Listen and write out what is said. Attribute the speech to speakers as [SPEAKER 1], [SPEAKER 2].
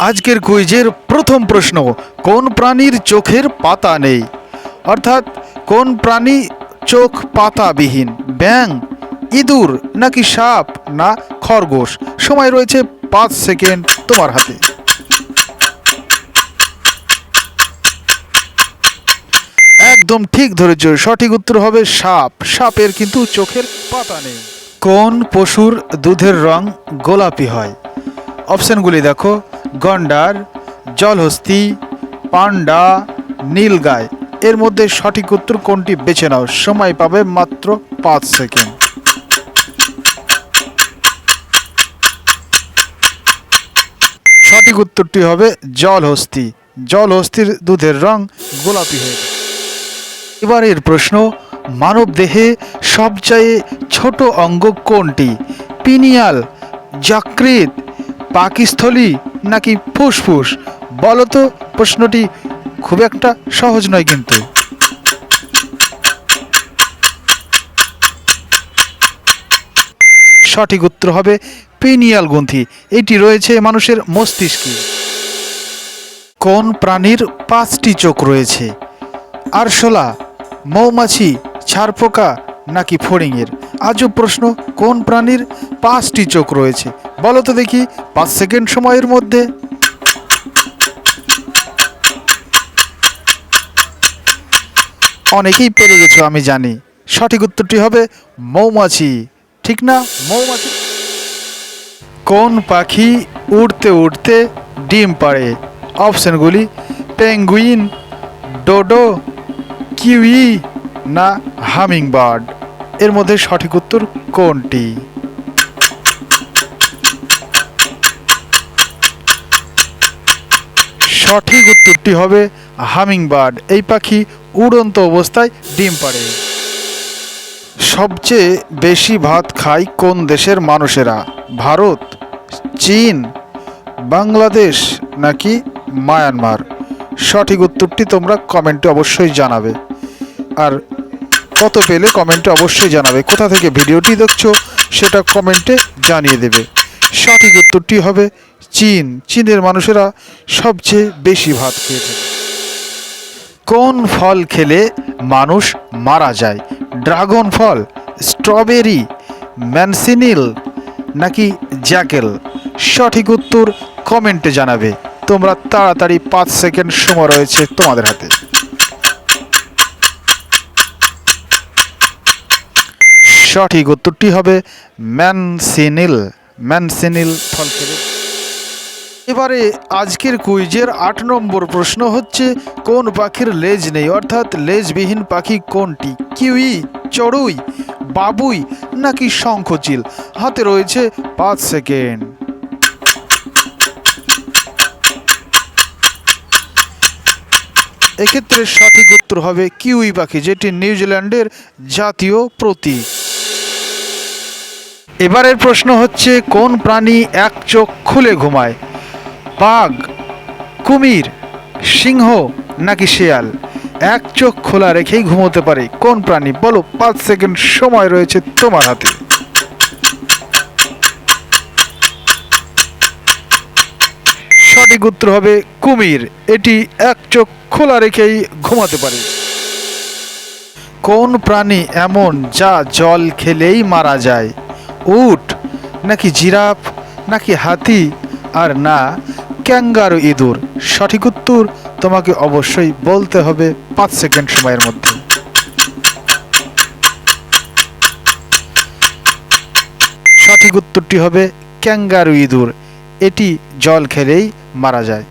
[SPEAKER 1] আজকের কুইজের প্রথম প্রশ্ন, কোন প্রাণীর চোখের পাতা নেই? অর্থাৎ, কোন প্রাণী চোখ পাতাবিহীন? ব্যাং ইঁদুর নাকি সাপ না খরগোশ? সময় রয়েছে পাঁচ সেকেন্ড তোমার হাতে। একদম ঠিক ধরেছ, সঠিক উত্তর হবে সাপ। সাপের কিন্তু চোখের পাতা নেই। কোন পশুর দুধের রং গোলাপি হয়? অপশানগুলি দেখো। গন্ডার, জলহস্তি পান্ডা নীলগায়। এর মধ্যে সঠিক উত্তর কোনটি বেছে নাও। সময় পাবে মাত্র পাঁচ সেকেন্ড। সঠিক উত্তরটি হবে জলহস্তি। জলহস্তির দুধের রং গোলাপি হয়ে। এবারের প্রশ্ন, মানব দেহে সবচেয়ে ছোট অঙ্গ কোনটি? পিনিয়াল যকৃত পাকিস্থলী নাকি ফুসফুস? বলো তো প্রশ্নটি খুব একটা সহজ নয় কিন্তু। সঠিক উত্তর হবে পিনিয়াল গ্রন্থি। এটি রয়েছে মানুষের মস্তিষ্কে। কোন প্রাণীর পাঁচটি চোখ রয়েছে? আরশোলা, মৌমাছি, ছারপোকা নাকি ফড়িংয়ের? আজও প্রশ্ন, কোন প্রাণীর পাঁচটি চোখ রয়েছে? বলো তো দেখি, পাঁচ সেকেন্ড সময়ের মধ্যে। অনেকেই পেরে গেছো, আমি জানি। সঠিক উত্তরটি হবে মৌমাছি। ঠিক না? মৌমাছি। কোন পাখি উড়তে উড়তে ডিম পাড়ে? অপশনগুলি পেঙ্গুইন, ডোডো, কিউই না হামিং বার্ড এর মধ্যে সঠিক উত্তর কোনটি? সঠিক উত্তরটি হবে হামিং বার্ড এই পাখি উড়ন্ত অবস্থায় ডিম পাড়ে। সবচেয়ে বেশি ভাত খায় কোন দেশের মানুষেরা? ভারত, চীন, বাংলাদেশ নাকি মায়ানমার? সঠিক উত্তরটি তোমরা কমেন্টে অবশ্যই জানাবে। আর কত পেলে কমেন্টে অবশ্যই জানাবে। কোথা থেকে ভিডিওটি দেখছ সেটা কমেন্টে জানিয়ে দেবে। সঠিক উত্তরটি হবে চীন, চীনের মানুষেরা সবচেয়ে বেশি ভাত খেয়ে থাকে। কোন ফল খেলে মানুষ মারা যায়? ড্রাগন ফল, স্ট্রবেরি, ম্যানসিনিল নাকি জ্যাকেল? সঠিক উত্তর কমেন্টে জানাবে। তোমরা তাড়াতাড়ি পাঁচ সেকেন্ড সময় রয়েছে তোমাদের হাতে। সঠিক উত্তরটি হবে ম্যানসিনিল। ম্যানসিনিল ফল খেলে এবারে আজকের কুইজের আট নম্বর প্রশ্ন হচ্ছে, কোন পাখির লেজ নেই? অর্থাৎ লেজবিহীন পাখি কোনটি? কিউই, চড়ুই, বাবুই নাকি শঙ্খচিল? হাতে রয়েছে পাঁচ সেকেন্ড। এক্ষেত্রে সঠিক উত্তর হবে কিউই পাখি, যেটি নিউজিল্যান্ডের জাতীয় প্রতীক। এবারের প্রশ্ন হচ্ছে, কোন প্রাণী এক চোখ খুলে ঘুমায়? বাঘ, কুমির, সিংহ নাকি শেয়াল? এক চোখ খোলা রেখেই ঘুমোতে পারে। কোন প্রাণী? বলো, পাঁচ সেকেন্ড সময় রয়েছে তোমার হাতে। সঠিক উত্তর হবে কুমির। এটি এক চোখ খোলা রেখেই ঘুমাতে পারে। কোন প্রাণী এমন যা জল খেলেই মারা যায়? উট নাকি জিরাফ, নাকি হাতি? আর না ক্যাঙ্গারু ইঁদুর। সঠিক উত্তর তোমাকে অবশ্যই বলতে হবে পাঁচ সেকেন্ড সময়ের মধ্যে। সঠিক উত্তরটি হবে ক্যাঙ্গারু ইঁদুর। এটি জল খেলেই মারা যায়।